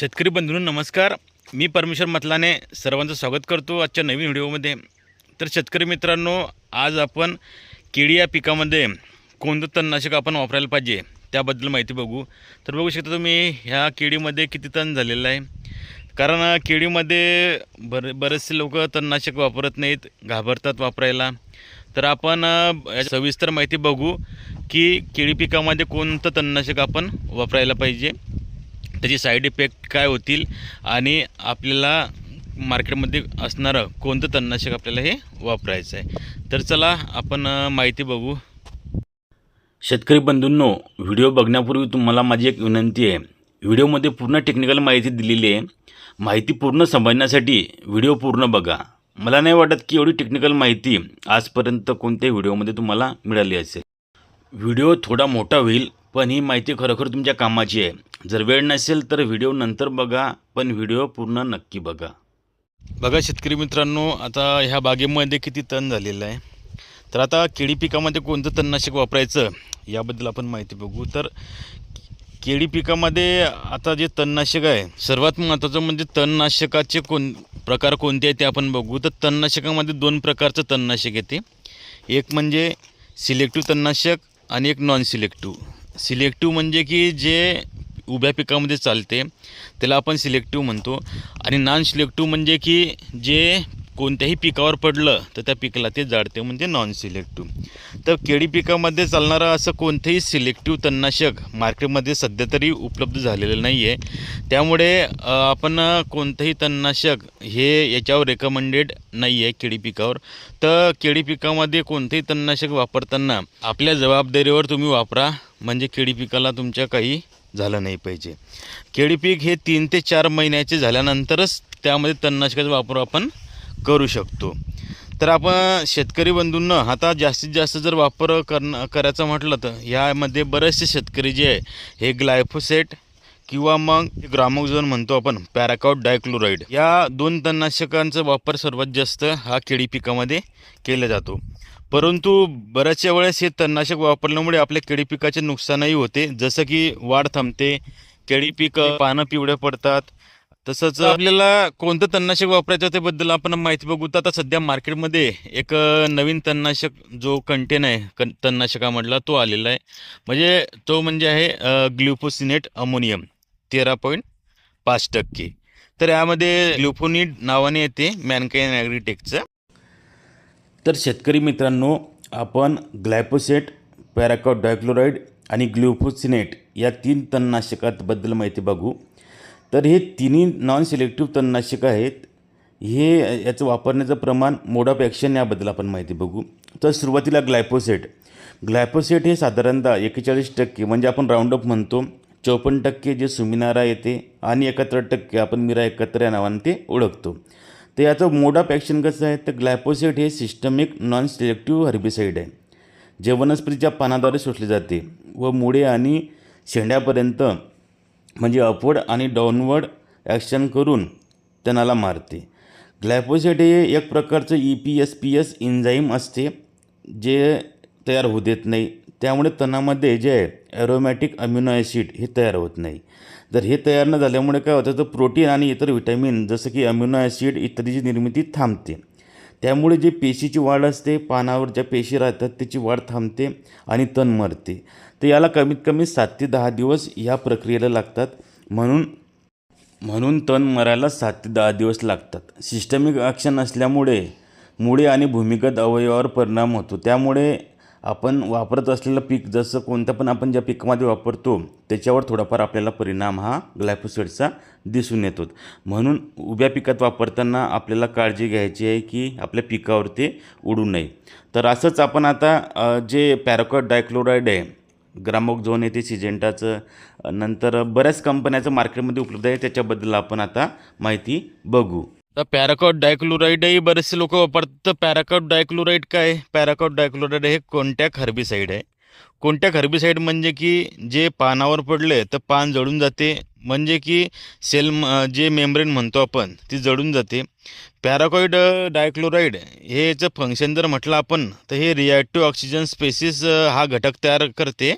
शेतकरी बंधूंनो नमस्कार. मी परमेश्वर मतलाने सर्वांचं स्वागत करतो आजच्या नवीन व्हिडिओमध्ये. तर शेतकरी मित्रांनो आज आपण केळी या पिकामध्ये कोणतं तणनाशक आपण वापरायला पाहिजे त्याबद्दल माहिती बघू. तर बघू शकता तुम्ही ह्या केळीमध्ये किती तण झालेलं आहे. कारण केळीमध्ये बर बरेचसे लोक तणनाशक वापरत नाहीत घाबरतात वापरायला. तर आपण सविस्तर माहिती बघू की केळी पिकामध्ये कोणतं तणनाशक आपण वापरायला पाहिजे. त्याचे साईड इफेक्ट काय होतील आणि आपल्याला मार्केटमध्ये असणारं कोणतं तणनाशक आपल्याला हे वापरायचं आहे. तर चला आपण माहिती बघू. शेतकरी बंधूंनो व्हिडिओ बघण्यापूर्वी तुम्हाला माझी एक विनंती आहे. व्हिडिओमध्ये पूर्ण टेक्निकल माहिती दिलेली आहे. माहिती पूर्ण समजण्यासाठी व्हिडिओ पूर्ण बघा. मला नाही वाटत की एवढी टेक्निकल माहिती आजपर्यंत कोणत्याही व्हिडिओमध्ये तुम्हाला मिळाली असेल. व्हिडिओ थोडा मोठा होईल पण ही माहिती खरोखर तुमच्या कामाची आहे. जर वेळ नसेल तर व्हिडिओ नंतर बघा पण व्हिडिओ पूर्ण नक्की बघा. बघा शेतकरी मित्रांनो आता ह्या बागेमध्ये किती तण झालेलं आहे. तर आता केळी पिकामध्ये कोणतं तणनाशक वापरायचं याबद्दल आपण माहिती बघू. तर केळी पिकामध्ये आता जे तणनाशक आहे सर्वात महत्त्वाचं म्हणजे तणनाशकाचे कोण प्रकार कोणते आहे ते आपण बघू. तर तणनाशकामध्ये दोन प्रकारचं तणनाशक येते. एक म्हणजे सिलेक्टिव्ह तणनाशक आणि एक नॉन सिलेक्टिव्ह सिलेक्टिव्ह म्हणजे की जे उभ्या पिकामध्ये चालते त्याला आपण सिलेक्टिव्ह म्हणतो. आणि नॉन सिलेक्टिव्ह म्हणजे की जे कोणत्याही पिकावर पडलं तर त्या पिकाला ते जाळते म्हणजे नॉन सिलेक्टिव्ह तर केळी पिकामध्ये चालणारं असं कोणतंही सिलेक्टिव्ह तणनाशक मार्केटमध्ये सध्या तरी उपलब्ध झालेलं नाही आहे त्यामुळे आपण कोणतंही तणनाशक हे याच्यावर रेकमेंडेड नाही आहे केळी पिकावर. तर केळी पिकामध्ये कोणतंही तणनाशक वापरताना आपल्या जबाबदारीवर तुम्ही वापरा म्हणजे केळी पिकाला तुमच्या काही झालं नाही पाहिजे. केळी पीक हे तीन ते चार महिन्याचे झाल्यानंतरच त्यामध्ये तणनाशकाचा वापर आपण करू शकतो. तर आपण शेतकरी बंधूंना आता जास्तीत जास्त जर वापर करणं करायचं म्हटलं तर ह्यामध्ये बरेचसे शेतकरी जे आहे हे ग्लायफोसेट किंवा मग ग्रामोझोन म्हणतो आपण पॅराकॉट डायक्लोराईड. या दोन तणनाशकांचा वापर सर्वात जास्त हा केळी पिकामध्ये केला जातो. परंतु बऱ्याचशा वेळेस हे तणनाशक वापरल्यामुळे आपल्या केळी पिकाचे नुकसानही होते. जसं की वाढ थांबते केळी पीक पानं पिवळे पडतात तसंच आपल्याला कोणतं तणनाशक वापरायचं त्याबद्दल आपण माहिती बघू तर आता सध्या मार्केटमध्ये एक नवीन तणनाशक जो कंटेन आहे कन तणनाशकामधला तो आलेला आहे. म्हणजे तो म्हणजे आहे ग्ल्युफोसिनेट अमोनियम तेरा पॉईंट पाच टक्के. तर यामध्ये ग्लुफोनिड नावाने येते मॅनकाईन ॲग्रीटेकचं. तर शेतकरी मित्रांनो आपण ग्लायपोसेट पॅराकॉट डायक्लोराईड आणि ग्लुफोसिनेट या तीन तणनाशकाबद्दल माहिती बघू. तर हे तिन्ही नॉन सिलेक्टिव्ह तणनाशक आहेत. हे याचं वापरण्याचं प्रमाण मोड ऑफ ॲक्शन याबद्दल आपण माहिती बघू. तर सुरुवातीला ग्लायपोसेट. ग्लायपोसेट हे साधारणतः एकेचाळीस टक्के म्हणजे आपण राऊंडअप म्हणतो चौपन्न टक्के जे सुमिनारा येते आणि एकाहत्तर टक्के आपण मिरा एकत्र या नावाने ते ओळखतो. तर याचं मोड ऑफ ॲक्शन कसं आहे? तर ग्लायपोसेट हे सिस्टमिक नॉन सिलेक्टिव्ह हर्बिसाईड आहे. जे वनस्पतीच्या पानाद्वारे शोषले जाते व मुळे आणि शेंड्यापर्यंत म्हणजे अपवर्ड आणि डाऊनवर्ड ॲक्शन करून तणाला मारते. ग्लायपोसेट हे एक प्रकारचं E P S P S enzyme असते जे तयार होऊ देत नाही. त्यामुळे तणामध्ये जे आहे ॲरोमॅटिक अम्युनो ॲसिड हे तयार होत नाही. जर हे तयार न झाल्यामुळे काय होतं तर प्रोटीन आणि इतर व्हिटॅमिन जसं की अम्युनो ॲसिड इत्यादीची निर्मिती थांबते. त्यामुळे जे पेशीची वाढ असते पानावर ज्या पेशी राहतात त्याची वाढ थांबते आणि तण मरते. तर याला कमीत कमी सात ते दहा दिवस या प्रक्रियेला लागतात. म्हणून म्हणून तण मरायला सात ते दहा दिवस लागतात. सिस्टमिक ॲक्शन असल्यामुळे मुळे आणि भूमिगत अवयवावर परिणाम होतो. त्यामुळे आपण वापरत असलेलं पीक जसं कोणतं पण आपण ज्या पिकामध्ये वापरतो त्याच्यावर थोडाफार आपल्याला परिणाम हा ग्लायफोसेटचा दिसून येतो. म्हणून उभ्या पिकात वापरताना आपल्याला काळजी घ्यायची आहे की आपल्या पिकावर ते उडू नये. तर असंच आपण आता जे पॅरोकॉट डायक्लोराईड आहे ग्रामोक झोन येते सिजेंटाचं नंतर बऱ्याच कंपन्याचं मार्केटमध्ये उपलब्ध आहे त्याच्याबद्दल आपण आता माहिती बघू. तर पॅराकॉट डायक्लोराईडही बरेचसे लोक वापरतात. तर पॅराकॉट डायक्लोराईड काय पॅराकॉट डायक्लोराईड हे कोणत्या हर्बिसाईड आहे? कोणत्या हर्बिसाईड म्हणजे की जे पानावर पडले तर पान जळून जाते. म्हणजे की सेल म- जे मेम्ब्रेन म्हणतो आपण ती जळून जाते. पॅराकॉइड डायक्लोराईड हे याचं फंक्शन जर म्हटलं आपण तर हे रिॲक्टिव्ह ऑक्सिजन स्पेसिस हा घटक तयार करते.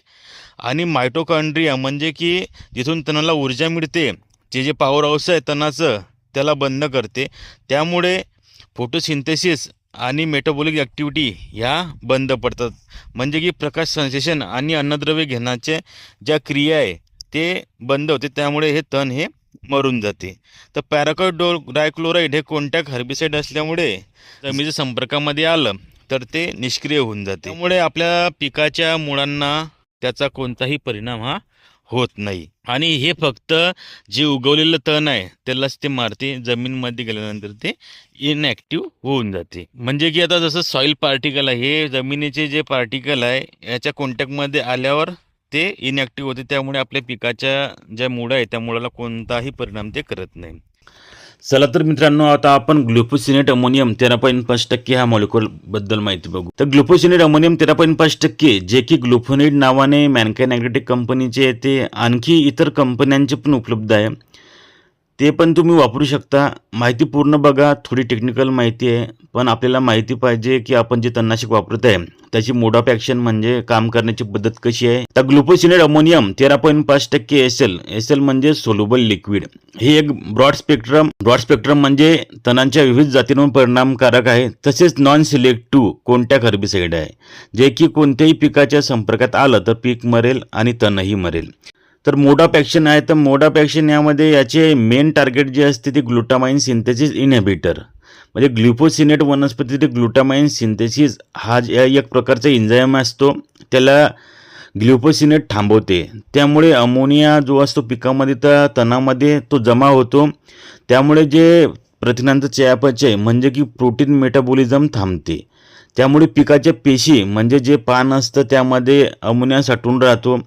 आणि मायटोकॉन्ड्रिया म्हणजे की जिथून तणाला ऊर्जा मिळते. जे जे पॉवर हाऊस आहे तणाचं त्याला बंद करते. त्यामुळे फोटोसिंथेसिस आणि मेटाबॉलिक ॲक्टिव्हिटी ह्या बंद पडतात. म्हणजे की प्रकाश संश्लेषण आणि अन्नद्रव्य घेण्याच्या ज्या क्रिया आहे ते बंद होते. त्यामुळे हे तण हे मरून जाते. तर पॅराकोडो डायक्लोराईड हे कोणत्या हर्बिसाईड असल्यामुळे जमिनीच्या संपर्कामध्ये आलं तर ते निष्क्रिय होऊन जाते. त्यामुळे आपल्या पिकाच्या मुळांना त्याचा कोणताही परिणाम हा होत नाही. आणि हे फक्त जे उगवलेलं तण आहे त्यालाच ते मारते जमीनमध्ये गेल्यानंतर ते इनॲक्टिव्ह होऊन जाते. म्हणजे की आता जसं सॉईल पार्टिकल आहे हे जमिनीचे जे पार्टिकल आहे याच्या कॉन्टॅक्टमध्ये आल्यावर ते इनॲक्टिव्ह होते. त्यामुळे आपल्या पिकाच्या ज्या मुळं आहे त्या मुळाला कोणताही परिणाम ते करत नाही. चला तर मित्रांनो आता आपण ग्लुफोसिनेट अमोनियम तेरा पॉईंट पाच टक्के ह्या मॉलिक्युलबद्दल माहिती बघू. तर ग्लुफोसिनेट अमोनियम तेरा पॉईंट पाच टक्के जे की ग्लुफोनेट नावाने मॅनकाइन कंपनीचे ते आणखी इतर कंपन्यांचे पण उपलब्ध आहे. ते पण तुम्ही वापरू शकता. माहिती पूर्ण बघा थोडी टेक्निकल माहिती आहे. पण आपल्याला माहिती पाहिजे की आपण जे तणनाशक वापरत आहे त्याची मोड ऑफ ॲक्शन म्हणजे काम करण्याची पद्धत कशी आहे. तर ग्लुकोसिनेट अमोनियम तेरा पॉईंट पाच टक्के एस एल एस एल म्हणजे सोल्युबल लिक्विड हे एक ब्रॉड स्पेक्ट्रम ब्रॉड स्पेक्ट्रम म्हणजे तणांच्या विविध जातींवर परिणामकारक आहे. तसेच नॉन सिलेक्टिव्ह कोणत्या खरबीसाईड आहे? जे की कोणत्याही पिकाच्या संपर्कात आलं तर पीक मरेल आणि तणही मरेल. तर मोड ॲक्शन आहे तर मोड ॲक्शन यामध्ये याचे मेन टार्गेट जे असते ते ग्लुटामाइन सिंथेसिस इनहेबिटर म्हणजे ग्लुपोसिनेट वनस्पती ते ग्लुटामाइन सिंथेसिस हा जे एक प्रकारचा इंजायम असतो. त्याला ग्लुपोसिनेट थांबवते. त्यामुळे अमोनिया जो असतो पिकामध्ये त्या तणामध्ये तो जमा होतो. त्यामुळे जे प्रथिनांचं चयापचय म्हणजे की प्रोटीन मेटाबॉलिझम थांबते. त्यामुळे पिकाच्या पेशी म्हणजे जे पान असतं त्यामध्ये अमोनिया साठून राहतो.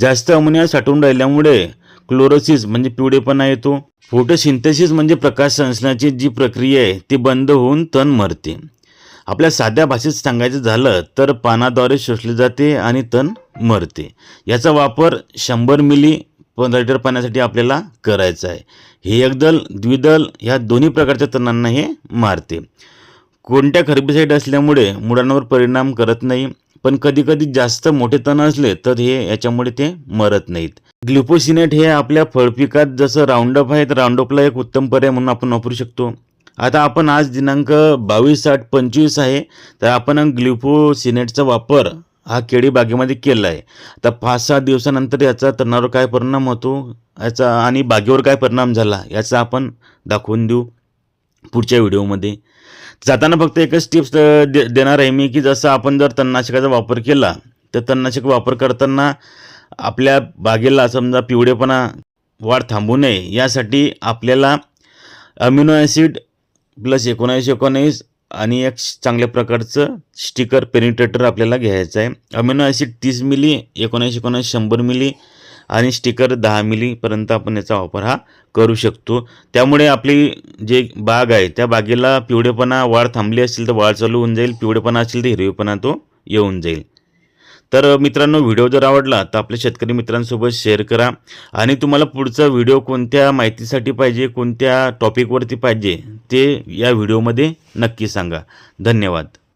जास्त अमोनिया साठून राहिल्यामुळे क्लोरोसिस म्हणजे पिवळेपणा येतो. फोटोसिंथेसिस म्हणजे प्रकाश संश्लेषणाची जी प्रक्रिया आहे ती बंद होऊन तण मरते. आपल्या साध्या भाषेत सांगायचं झालं तर पानाद्वारे शोषले जाते आणि तण मरते. याचा वापर शंभर मिली पंधरा लिटर पाण्यासाठी आपल्याला करायचा आहे. हे एकदल द्विदल ह्या दोन्ही प्रकारच्या तणांना हे मारते. कोणत्या खर्बिसाईड असल्यामुळे मुळांवर परिणाम करत नाही पण कधीकधी जास्त मोठे तण असले तर हे याच्यामुळे ते मरत नाहीत. ग्लुपोसिनेट हे आपल्या फळपिकात जसं राऊंडअप आहे तर राऊंडअपला एक उत्तम पर्याय म्हणून आपण वापरू शकतो. आता आपण आज दिनांक बावीस आठ पंचवीस आहे तर आपण ग्लुपोसिनेटचा वापर हा केळी बागेमध्ये केला आहे तर पाच सहा दिवसानंतर याचा तणावर काय परिणाम होतो याचा आणि बागेवर काय परिणाम झाला याचा आपण दाखवून देऊ पुढच्या व्हिडिओमध्ये. जाताना फक्त एकच टिप्स दे देणार आहे मी की जसं आपण जर तणनाशकाचा वापर केला तर तणनाशक वापर करताना आपल्या बागेला समजा पिवळेपणा वाढ थांबू नये. यासाठी आपल्याला अमिनो ॲसिड प्लस एकोणावीस एकोणावीस आणि एक चांगल्या प्रकारचं स्टिकर पेनिट्रेटर आपल्याला घ्यायचं आहे. अमिनो ॲसिड तीस मिली एकोणीस एकोणीस शंभर मिली आणि स्टिकर दहा मिलीपर्यंत आपण याचा वापर हा करू शकतो. त्यामुळे आपली जे बाग आहे त्या बागेला पिवळेपणा वाढ थांबली असेल तर वाढ चालू होऊन जाईल. पिवळेपणा असेल तर हिरवेपणा तो येऊन जाईल. तर मित्रांनो व्हिडिओ जर आवडला तर आपल्या शेतकरी मित्रांसोबत शेअर करा. आणि तुम्हाला पुढचा व्हिडिओ कोणत्या माहितीसाठी पाहिजे कोणत्या टॉपिकवरती पाहिजे ते या व्हिडिओमध्ये नक्की सांगा. धन्यवाद.